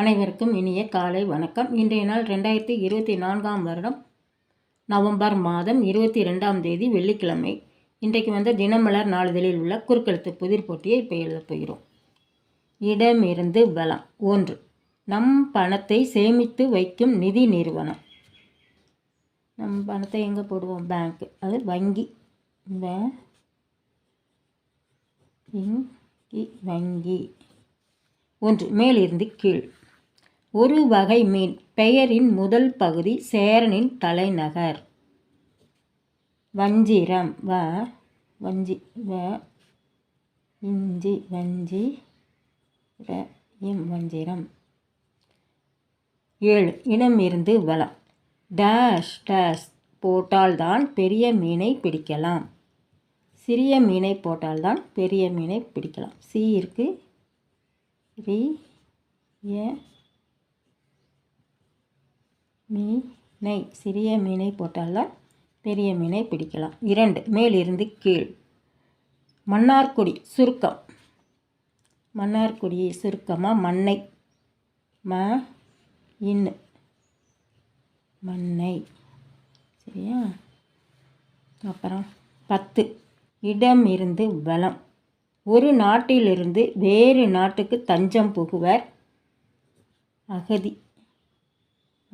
அனைவருக்கும் இனிய காலை வணக்கம். இன்றைய நாள் ரெண்டாயிரத்தி இருபத்தி நான்காம் வருடம் நவம்பர் மாதம் இருபத்தி ரெண்டாம் தேதி வெள்ளிக்கிழமை. இன்றைக்கு வந்த தினமலர் நாளிதழில் உள்ள குறுக்கெழுத்து புதிர் போட்டியை இப்போ எழுதப் போகிறோம். இடமிருந்து பலம் ஒன்று நம் பணத்தை சேமித்து வைக்கும் நிதி நிறுவனம். நம் பணத்தை எங்கே போடுவோம்? பேங்க் அது வங்கி. வங்கி. இங்கி வங்கி. ஒன்று மேலிருந்து கீழ். ஒரு வகை மீன். பெயரின் முதல் பகுதி சேரனின் தலைநகர். வஞ்சிரம். வ வஞ்சி வ இஞ்சி வஞ்சி ர இம் வஞ்சிரம். ஏழு. இனமிருந்து வளம். டேஷ் டேஷ் போட்டால்தான் பெரிய மீனை பிடிக்கலாம். சிறிய மீனை போட்டால்தான் பெரிய மீனை பிடிக்கலாம். சி இருக்குது ரி ஏ மீனை சிறிய மீனை போட்டால்தான் பெரிய மீனை பிடிக்கலாம். இரண்டு மேலிருந்து கீழ். மன்னார்குடி சுருக்கம். மன்னார்குடி சுருக்கமாக மண்ணை. ம இன்னு மண்ணை. சரியா? அப்புறம் பத்து இடம் இருந்து வளம். ஒரு நாட்டிலிருந்து வேறு நாட்டுக்கு தஞ்சம் புகுவர் அகதி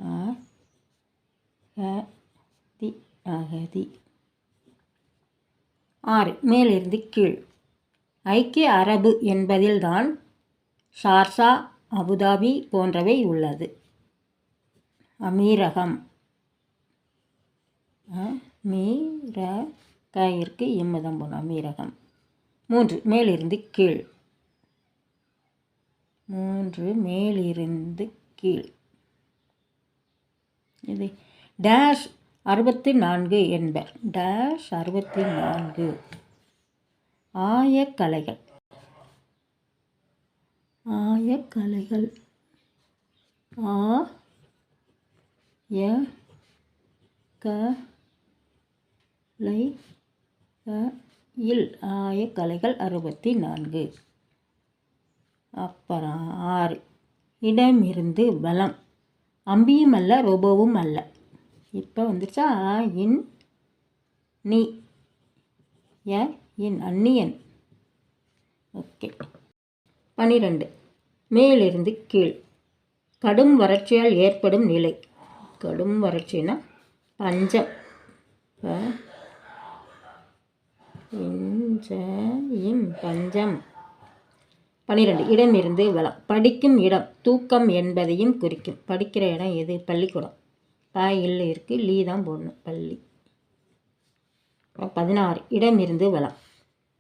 ஆ தி அகதி. ஆறு. மேலிருந்து கீழ். ஐக்கிய அரபு என்பதில்தான் ஷார்ஷா அபுதாபி போன்றவை உள்ளது. அமீரகம். மீர கயிற்கு இம்மதம் போன அமீரகம். மூன்று. மேலிருந்து கீழ். மூன்று. மேலிருந்து கீழ். இது டேஷ் அறுபத்தி நான்கு என்பர். டேஷ் அறுபத்தி நான்கு ஆயக்கலைகள். ஆயக்கலைகள். ஆ ய க லை இல். ஆயக்கலைகள் அறுபத்தி நான்கு அப்புறம் ஆறு. இடமிருந்து பலம் அம்பியும் அல்ல ரொபோவும் அல்ல இப்போ வந்துருச்சா? ஆ, இன் நீ ஏ இன் அந்நியன் ஓகே. பன்னிரெண்டு மேலிருந்து கீழ். கடும் வறட்சியால் ஏற்படும் நிலை. கடும் வறட்சினா பஞ்சம். ப இம் பஞ்சம். பன்னிரெண்டு இடமிருந்து வளம். படிக்கும் இடம். தூக்கம் என்பதையும் குறிக்கும். படிக்கிற இடம் எது? பள்ளிக்கூடம். தாய்கள் இருக்குது லீ தான் போடணும். பள்ளி பதினாறு பதினாறு. இடமிருந்து வளம்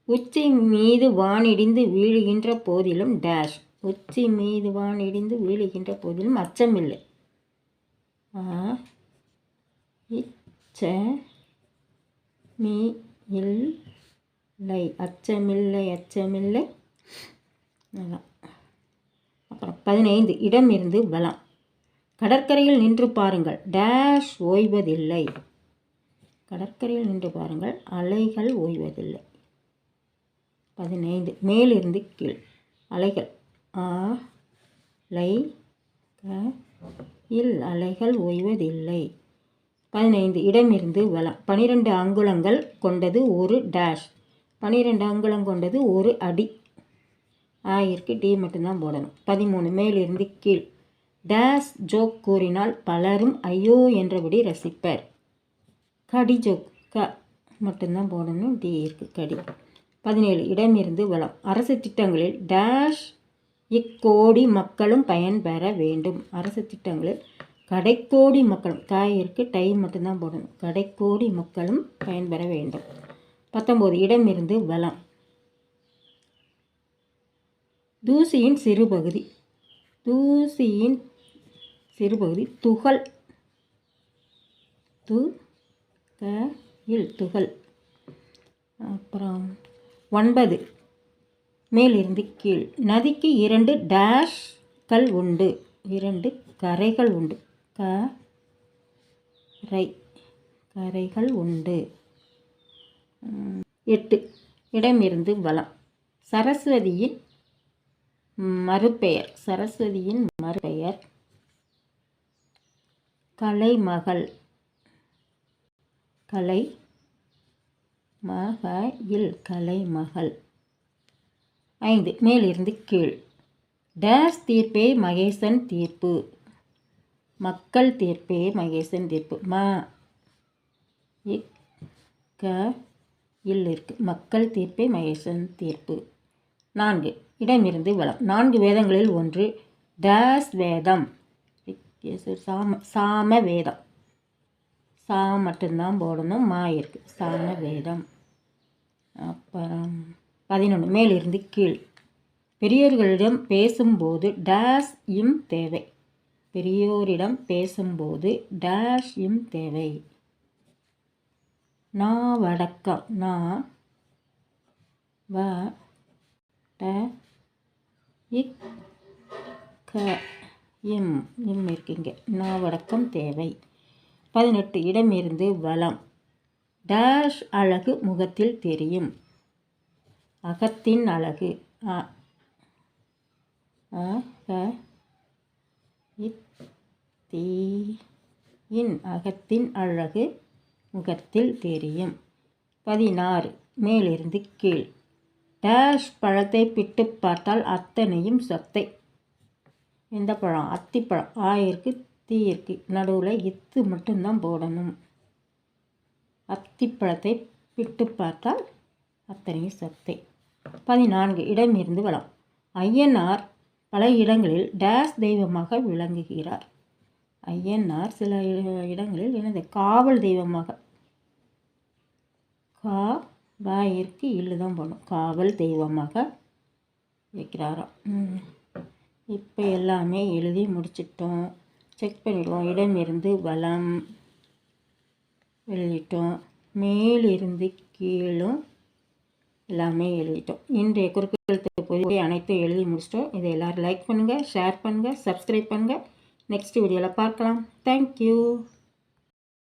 உச்சி மீது வானிடிந்து வீழுகின்ற போதிலும் டேஷ் உச்சி மீது வானிடிந்து வீழுகின்ற போதிலும் அச்சமில்லை. ஆ இச்ச மீ இல்லை அச்சமில்லை. அச்சமில்லை அப்புறம் பதினைந்து. இடம் இருந்து பலம் கடற்கரையில் நின்று பாருங்கள். டேஷ் ஓய்வதில்லை. கடற்கரையில் நின்று பாருங்கள். அலைகள் ஓய்வதில்லை. பதினைந்து. மேலிருந்து கீழ். அலைகள். ஆ லை க இல் அலைகள் ஓய்வதில்லை. பதினைந்து. இடமிருந்து வளம் பனிரெண்டு அங்குலங்கள் கொண்டது ஒரு டேஷ் பனிரெண்டு அங்குலம் கொண்டது ஒரு அடி. ஆயிருக்கு டி மட்டும்தான் போடணும். பதிமூணு. மேலிருந்து கீழ். டேஷ் ஜோக் கூறினால் பலரும் ஐயோ என்றபடி ரசிப்பர். கடி ஜோக். க. மட்டும்தான் போடணும். டி இருக்கு. கடி. பதினேழு. இடமிருந்து வளம். அரசு திட்டங்களில் டேஷ் இக்கோடி மக்களும் பயன்பெற வேண்டும். அரசு திட்டங்களில் கடைக்கோடி மக்களும். காய் டை மட்டும்தான் போடணும். கடைக்கோடி மக்களும் பயன்பெற வேண்டும். பத்தொம்போது இடமிருந்து வளம். தூசியின் சிறுபகுதி தூசியின் சிறுபகுதி துகள். து க இல் துகள். அப்புறம் ஒன்பது. மேலிருந்து கீழ். நதிக்கு இரண்டு டேஷ்கள் உண்டு. இரண்டு கரைகள் உண்டு. க ரை கரைகள் உண்டு. எட்டு. இடமிருந்து வளம் சரஸ்வதியின் மறுபெயர். சரஸ்வதியின் மறுபெயர். கலைமகள் கலை மக இல் கலைமகள். ஐந்து. மேலிருந்து கீழ். டேஸ் தீர்ப்பே மகேசன் தீர்ப்பு. மக்கள் தீர்ப்பே மகேசன் தீர்ப்பு. ம. க. இல் இருக்கு. மக்கள் தீர்ப்பே மகேசன் தீர்ப்பு. நான்கு. இடமிருந்து வளம். நான்கு வேதங்களில் ஒன்று. டேஸ் வேதம். சாம சாம வேதம். சா மட்டும்தான் போடணும் மா இருக்குது சாம வேதம். அப்புறம் பதினொன்று மேலிருந்து கீழ். பெரியோர்களிடம் பேசும்போது டேஷ் இம் தேவை. பெரியோரிடம் பேசும்போது டேஷ் இம் தேவை. நா வடக்கம் நா வ ட இக் க. எம் எம் இருக்குங்க. நா வடக்கம் தேவை. பதினெட்டு இடமிருந்து வளம். டேஷ் அழகு முகத்தில் தெரியும். அகத்தின் அழகு. அ இன் அகத்தின் அழகு முகத்தில் தெரியும். பதினாறு மேலிருந்து கீழ். டேஷ் பழத்தை பிட்டு பார்த்தால் அத்தனையும் சொத்தை. இந்த பழம் அத்திப்பழம் ஆ இருக்கு தீ இருக்கு. நடுவில் இத்து மட்டும்தான் போடணும். அத்திப்பழத்தை பிட்டு பார்த்தால் அத்தனையும் சத்தை. பதினான்கு இடம் இருந்து வளம். ஐயனார் பல இடங்களில் டேஸ் தெய்வமாக விளங்குகிறார். ஐயனார் சில இட- இடங்களில் எனது காவல் தெய்வமாக கா வாயிற்கு இல்லு தான் போடணும் காவல் தெய்வமாக வைக்கிறாராம். ம். இப்போ எல்லாமே எழுதி முடிச்சிட்டோம். செக் பண்ணிடுவோம். இடமிருந்து வலம் எழுதிட்டோம். மேலிருந்து கீழும் எல்லாமே எழுதிட்டோம். இன்றைய குறுக்கெழுத்து பொதுவை அனைத்தும் எழுதி முடிச்சிட்டோம். இதை எல்லோரும் லைக் பண்ணுங்கள் ஷேர் பண்ணுங்கள் சப்ஸ்கிரைப் பண்ணுங்கள் நெக்ஸ்ட் வீடியோவில் பார்க்கலாம். தேங்க்யூ